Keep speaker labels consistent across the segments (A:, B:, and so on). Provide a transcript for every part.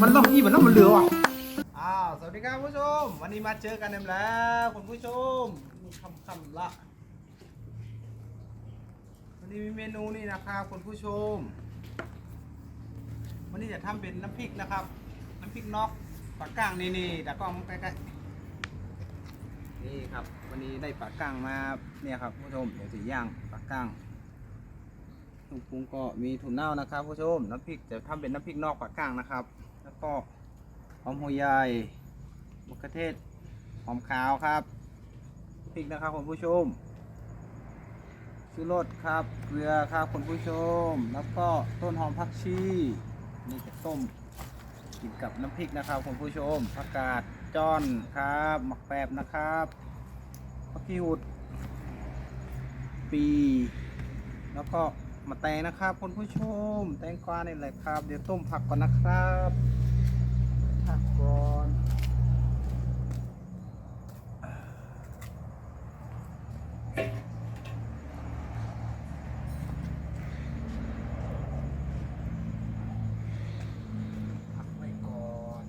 A: มันต้องอีมันต้องมันเหลือว่ะ
B: อ้าวสวัสดีครับผู้ชม วันนี้มาเจอกันอีกแล้วคุณผู้ชมมีคำคำๆละวันนี้มีเมนูนี่นะครับคุณผู้ชม วันนี้จะทำเป็นน้ำพริกนะครับ น้ำพริกนอกปลากก้างนี่นี่ตากล้องใกล้ๆนี่ครับ วันนี้ได้ปลากก้างมาเนี่ยครับผู้ชมเดี๋ยวจะย่างปลากก้าง เครื่องปรุงก็มีถั่วเน่านะครับผู้ชมน้ำพริกจะทำเป็นน้ำพริกนอกปากก้างนะครับ แล้วก็หอมหัวใหญ่มะเขือเทศหอมขาวครับพริกนะครับคุณผู้ชมชูรสครับเกลือครับคุณผู้ชม แล้วก็ต้นหอมผักชีนี่จะต้มกินกับน้ำพริกนะครับคุณผู้ชมผักกาดจ้อนครับหมักแปบนะครับผักกีหุดปี แล้วก็ มาแตงนะครับคุณผู้ชม แตงกวานี่แหละครับ เดี๋ยวต้มผักก่อนนะครับผักก่อนผักไว้ก่อน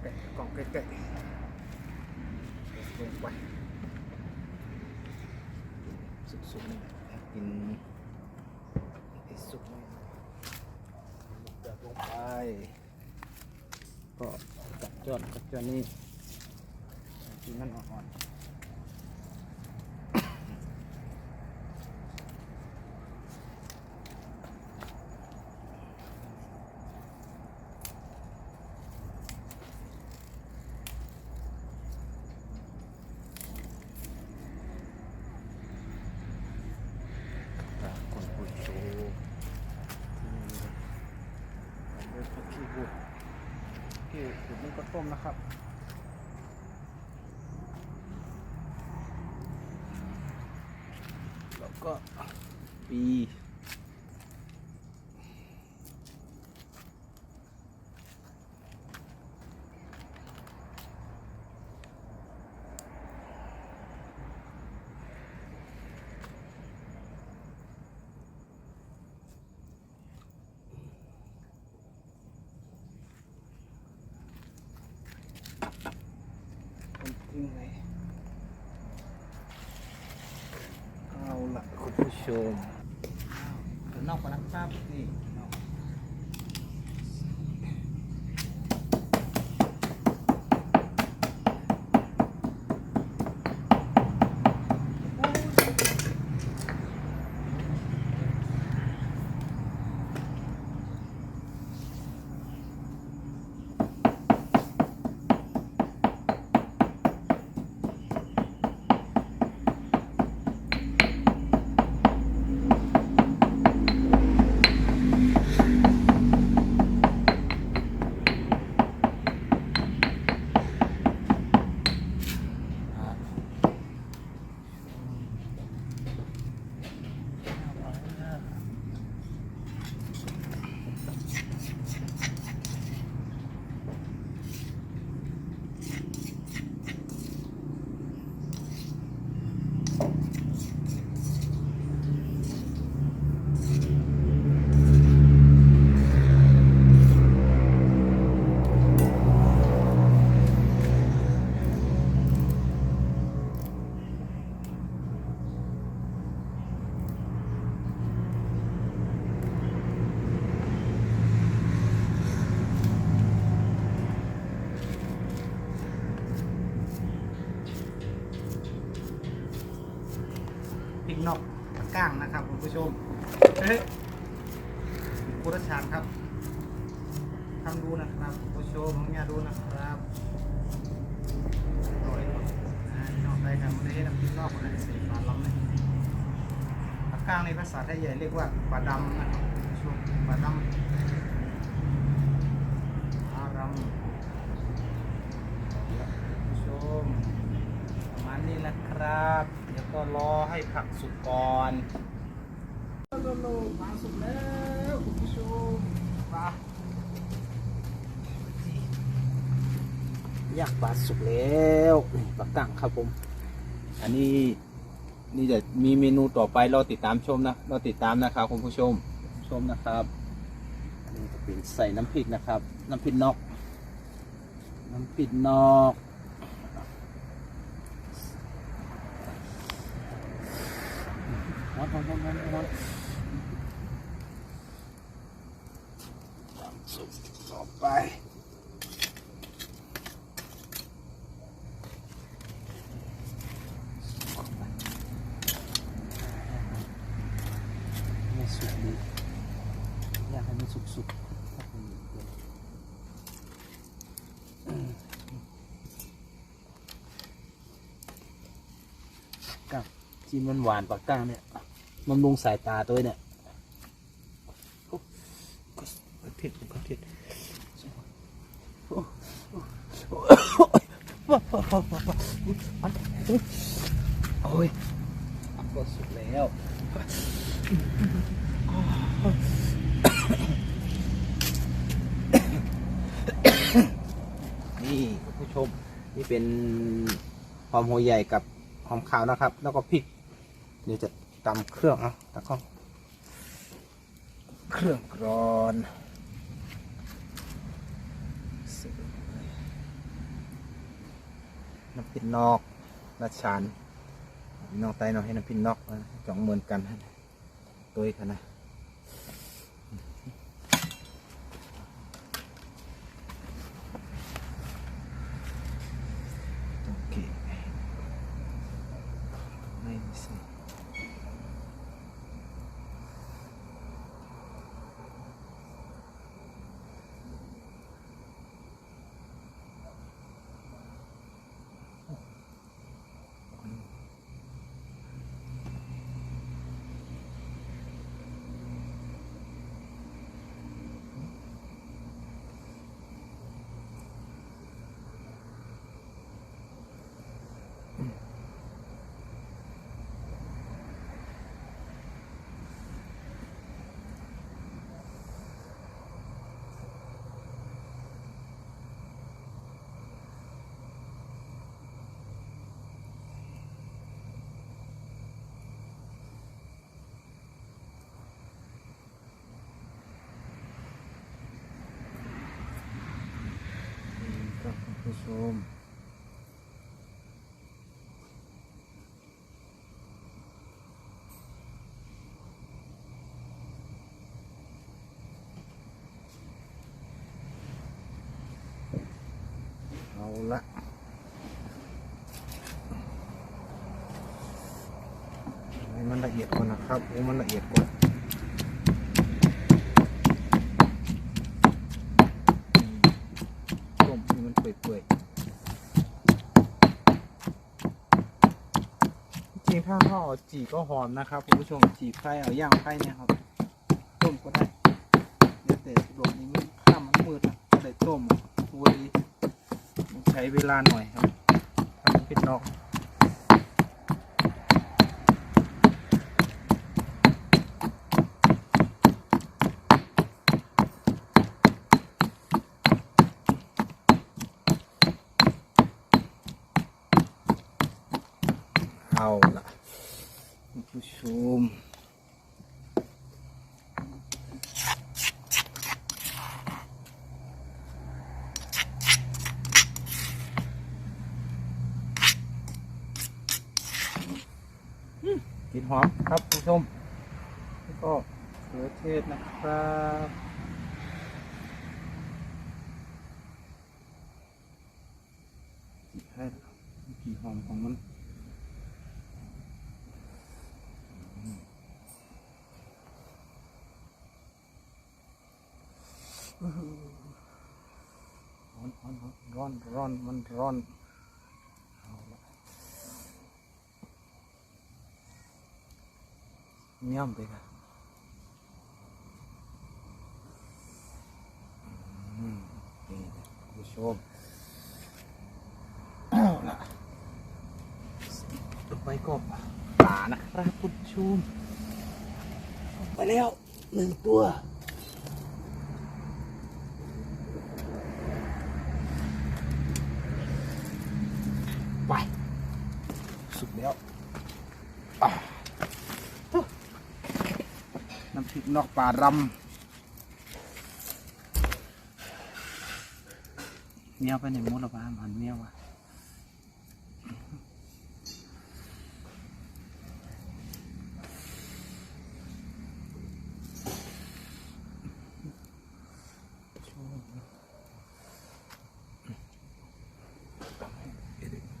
B: แกะกล่องแกะแกะลงไป สุกๆนี่อยากกินให้สุกหน่อยเดือดลงไป ก็จับจอดจับจอดนี่กินมันอ่อนๆจากคนผู้ชมที่นี่ด้วยผักขี้บุด ขี้บุดนี่ก็ต้มนะครับแล้วก็ปีต้มทิ้งไว้เอาละคุณผู้ ชมเดี๋ยวนอกนะครับนี่นอกอะพริกนอ ก้างนะครับคุณผู้ชมเฮ้ยกุรชานครับทำดูนะครับคุณผู้ชมของเนี่ยดูนะครับอร่อยอ่าพี่นอกได้ครับวันนี้น้ำพริกนอกอะไรสีฟ้าล้ำเลยก้างในภาษาไทยใหญ่เรียกว่าปลาดำนะครับคุณผู้ชมปลาดำปลาดำคุณผู้ชมประมาณนี้แหละครับ ก็รอให้ผักสุกก่อนโลโลมาสุกแล้วคุณผู้ชมมาย่างปลาสุกแล้วนี่ปลากั่งครับผม อันนี้นี่จะมีเมนูต่อไปรอติดตามชมนะรอติดตามนะครับคุณผู้ชมชมนะครับอันนี้จะเป็นใส่น้ำพริกนะครับ น้ำพริกนอก น้ำพริกนอกร้อนร้อนร้อนร้อนร้อนสุกต่อ ไป ไม่สุกดีอยากให้มันสุกสุกๆครับผมกับจีนหวานๆปากก้างเนี่ยบำรุงสายตาตัวเนี่ยโอ้ก็ก็เผ็ดก็เผ็ดโอ้โอ้โอ้ว้าวว้าวว้าวว้าวอุ๊ยมันอุ๊ยโอ้ยก็สุกแล้ว นี่คุณผู้ชม นี่เป็นหอ มหัวใหญ่กับหอมขาวนะครับ แล้วก็พริกเดี๋ยวจะตำเครื่องเอาตะข้องเครื่องกรอนน้ำพริกนอกราชานน้องไตน้องให้น้ำพริกนอกจ่องเหมือนกัน ตัวค่ะนะ โอเค ไม่สิ ครับคุณ ผู้ชม เอาละให้มันละเอียดก่อนะครับให้มันละเอียดก่อน ต้มให้มันเปื่อยๆจริงๆถ้า ห่อจีก็หอมนะครับคุณผู้ชมจีไข่เอาย่างไข่เนี่ยครับต้มก็ได้เดี๋ยแต่สะดวกนี้มันข้ามมันมืดอะก็ได้ต้มตัวดีมันใช้เวลาหน่อยครับทำเป็นนอก เอาละคุณผู้ชมอืมกลิน หอมครับคุณผู้ชมแล้วก็เขือเทศนะครับให้กลิ่นหอมของมันร้อนร้อนร้อนร้อนมันร้อนเอาละ ย่ำไปค่ะนี่นะผู้ชมเอาละไปก็ปลานะครับคุณผู้ชมไปแล้วหนึ่งตัวไปสุดแล้วอะน้ำพริ กนอกป่ารำเมียวไปไหนมุดหรอปะหันเมียววะ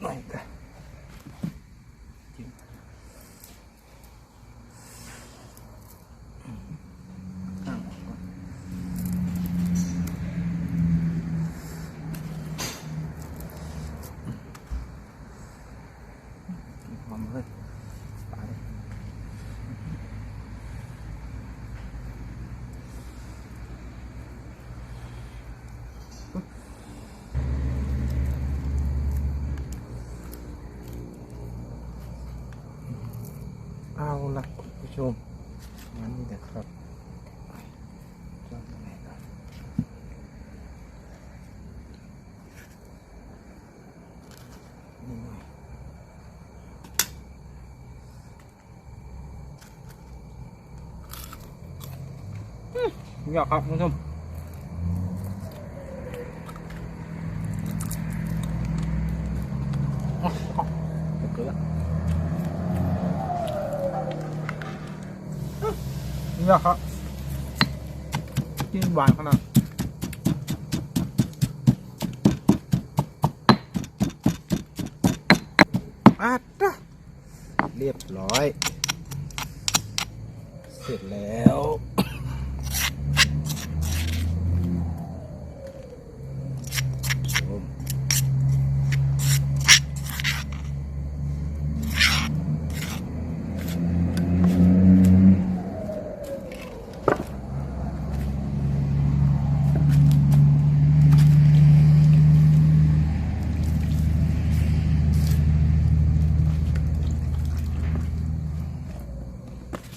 B: หน่อยกันหอมเลยปลาเลยเอา ละคุณผู้ชมงั้นนี่นะครับองตรงไหนก่อนนี่หน่อยอดครับคุณผู้ชมอ๋อเกลือ นี่ยครับกินหวานขนาดอะจ้ะเรียบร้อย เสร็จแล้ว ชม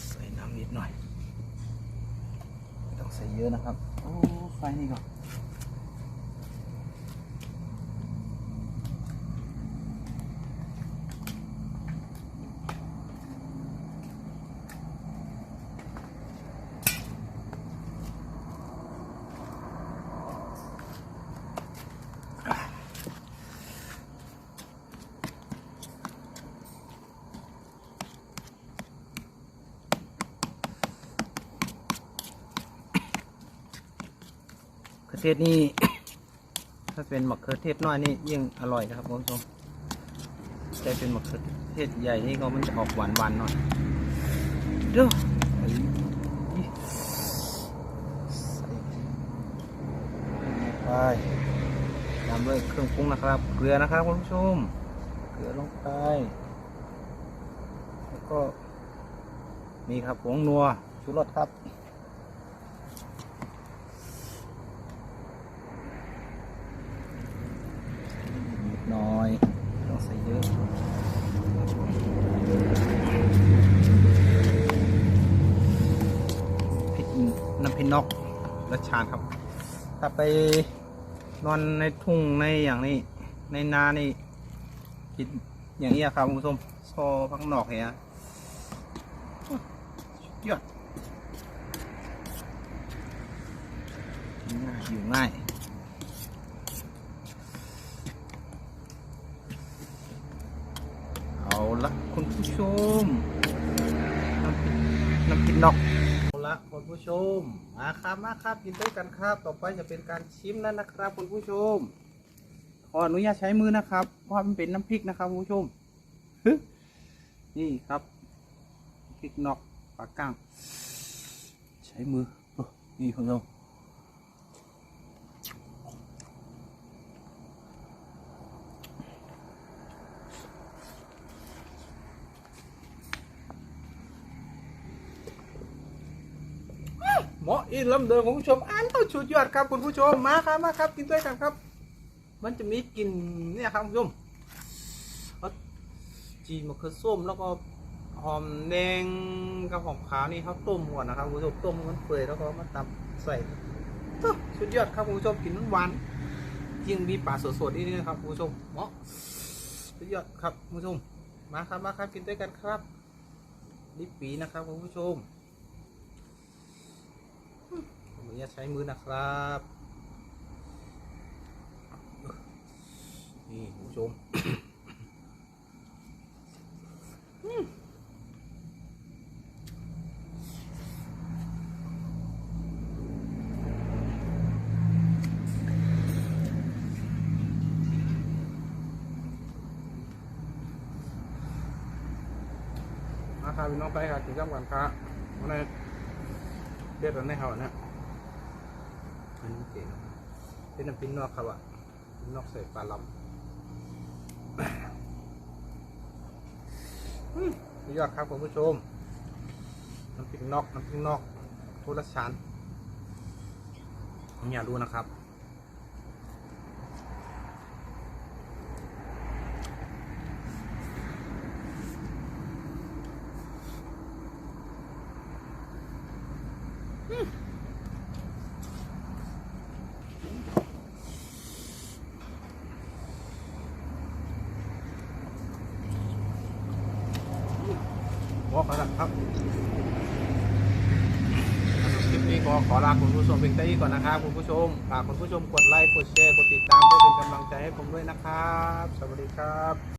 B: ใส่น้ำนิดหน่อยไม่ต้องใส่เยอะนะครับ โอ้ไฟนี่ก่อน มะ เทศนี่ ถ้าเป็นมะเขือเทศน้อยนี่ยิ่งอร่อยนะครับคุณผู้ชมแต่เป็นมะเขือเทศใหญ่นี่ก็มันจะออกหวานหวานหน่อยเด้อไปตามด้วยเครื่องปรุงนะครับ เกลือนะครับคุณผู้ชม เกลือลงไป แล้วก็นี่ครับผงนัวชูรสครับ นิดหน้อยไม่ต้องใส่เยอะพริก น้ำพริกนอกรสชาติครับ ถ้าไปนอนในทุ่งในอย่างนี้ ในนานี่กินอย่างนี้ยครับคุณผู้ชมซอพักนอกเฮียสุดยอดกินง่ายอยู่ง่ายเอาละคุณผู้ชมน้ำพริกน้ำพริกนอกเอา ละคุณผู้ชมมาครับมาครับกินด้วยกันครับ ต่อไปจะเป็นการชิมแล้วนะครับคุณผู้ชม ขออนุญาตใช้มือนะครับ เพราะมันเป็นน้ำพริกนะครับคุณผู้ชมนี่ครับพริกนอกปากก้าง ใช้มือนี่คุณผู้ชม เหมาะ อีลำเดิมคุณผู้ชมอันต้องชุดยอดครับคุณผู้ชมมาครับมาครับกินด้วยกันครับ มันจะมีกลิ่นเนี่ยครับคุณผู้ชมอจีนมะเขือส้มแล้วก็หอมแดงกับหอมขาวนี่เขาต้มก่อนนะครับคุณผู้ชมต้มมันเปื่อยแล้วก็มาตำใส่โอ้สุดยอดครับคุณผู้ชมกินมันหวานยิ่งมีปลาสดๆนี่นะครับคุณผู้ชมเหมาะสุดยอดครับคุณผู้ชมมาครับมาครับกินด้วยกันครับลิปปีนะครับคุณผู้ชม ออนุญาตใช้มือนะครับนี่ผู้ชมาครับพี่น้องไปครับกินข้าวกันครับวันนี้เด็ดอันนี้เขาเนี่ย อันนี้เก่งเป็นน้ำปิ้นนอกครับอะปิ้นนอกใส่ปลาลำอืมสุดยอดครับคุณผู้ชม น้ำปิ้นนอกน้ำปิ้นนอกทุรชันอย่ารู้นะครับ วอกแล้วนะ ครับคลิปนี้ก็ขอลาคุณผู้ชมเพียงเท่านี้ก่อนนะครับคุณผู้ชมฝากคุณผู้ชมกดไลค์กดแชร์กดติดตามเพื่อเป็นกำลังใจให้ผมด้วยนะครับ สวัสดีครับ